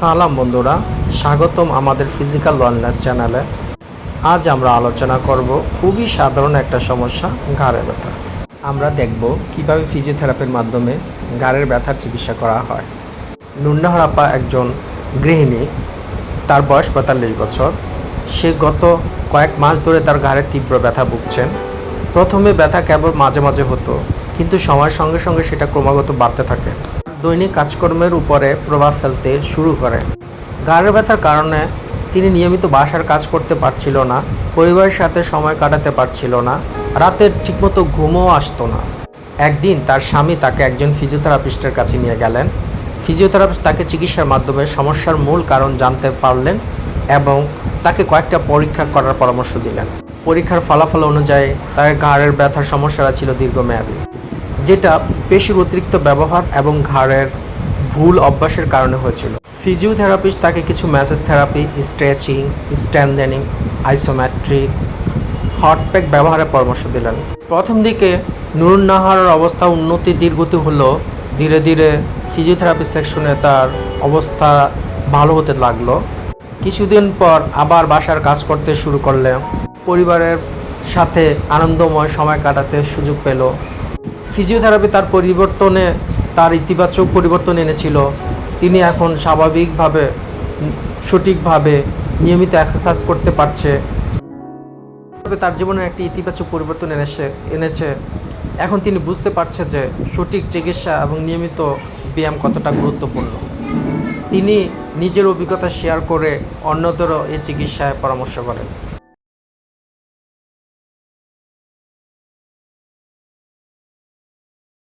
সালাম বন্ধুরা, স্বাগতম আমাদের ফিজিক্যাল ওয়েলনেস চ্যানেলে আজ আমরা আলোচনা করব খুবই সাধারণ একটা সমস্যা, ঘাড়ের ব্যথা। আমরা দেখব কীভাবে ফিজিওথেরাপির মাধ্যমে ঘাড়ের ব্যথার চিকিৎসা করা হয়। নুন্নাহর আপা একজন গৃহিণী, তার বয়স পঁয়তাল্লিশ বছর। সে গত কয়েক মাস ধরে তার ঘাড়ে তীব্র ব্যথা ভুগছেন। প্রথমে ব্যথা কেবল মাঝে মাঝে হতো, কিন্তু সময়ের সঙ্গে সঙ্গে সেটা ক্রমাগত বাড়তে থাকে। দৈনিক কাজকর্মের উপরে প্রভাব ফেলতে শুরু করে। ঘাড়ের ব্যথার কারণে তিনি নিয়মিত বাসার কাজ করতে পারছিল না, পরিবারের সাথে সময় কাটাতে পারছিল না, রাতে ঠিকমতো ঘুমও আসতো না। একদিন তার স্বামী তাকে একজন ফিজিওথেরাপিস্টের কাছে নিয়ে গেলেন। ফিজিওথেরাপিস্ট তাকে চিকিৎসার মাধ্যমে সমস্যার মূল কারণ জানতে পারলেন এবং তাকে কয়েকটা পরীক্ষা করার পরামর্শ দিলেন। পরীক্ষার ফলাফল অনুযায়ী তার ঘাড়ের ব্যথার সমস্যাটা ছিল দীর্ঘমেয়াদী। যেটা পেশির অতিরিক্ত ব্যবহার এবং ঘাড়ের ভুল অভ্যাসের কারণে হয়েছিল। ফিজিওথেরাপিস্ট তাকে কিছু massage therapy, stretching, strengthening isometric hot pack ব্যবহারের পরামর্শ দিলেন। প্রথম দিকে নুরুন নাহারের অবস্থা উন্নতি ধীরগতি হলো, ধীরে ধীরে ফিজিওথেরাপি সেকশনে তার অবস্থা ভালো হতে লাগল। কিছুদিন পর আবার বাসার কাজ করতে শুরু করলে পরিবারের সাথে আনন্দময় সময় কাটাতে সুযোগ পেল। ফিজিওথেরাপি তার পরিবর্তনে, তার ইতিবাচক পরিবর্তন এনেছিল। তিনি এখন স্বাভাবিকভাবে, সঠিকভাবে নিয়মিত এক্সারসাইজ করতে পারছে। তার জীবনে একটি ইতিবাচক পরিবর্তন এনেছে এনেছে। এখন তিনি বুঝতে পারছে যে সঠিক চিকিৎসা এবং নিয়মিত ব্যায়াম কতটা গুরুত্বপূর্ণ। তিনি নিজের অভিজ্ঞতা শেয়ার করে অন্যদেরও এই চিকিৎসায় পরামর্শ করেন।